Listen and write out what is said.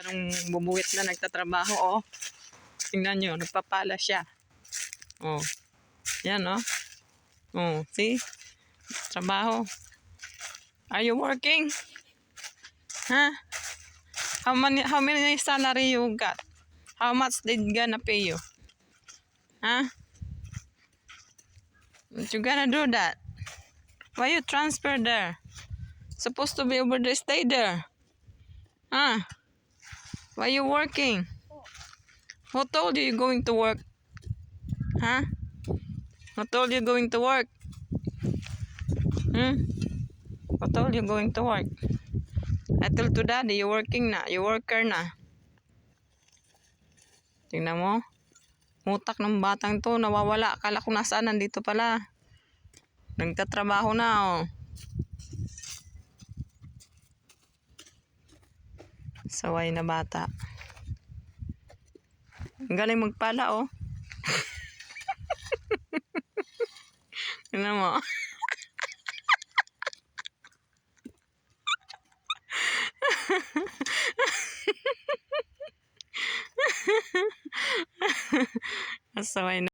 Anong bumuwit na nagtatrabaho, oh. Tingnan nyo, nagpapala siya. Oh. Yan, oh. Oh, see? Trabaho. Are you working? Huh? How many how many salary you got? How much they gonna pay you? Huh? What you gonna do that? Why you transfer there? Supposed to be over there, stay there. Huh? Why you working? Who told you you're going to work? Huh? Who told you going to work? Hmm? Who told you going to work? I told to daddy, you working na. You worker na. Tingnan mo. Utak ng batang to, nawawala. Akala ko nasaan, nandito pala. Nagtatrabaho na, oh. Saway na bata. Ang galing magpala, oh. Tingnan mo. Saway na.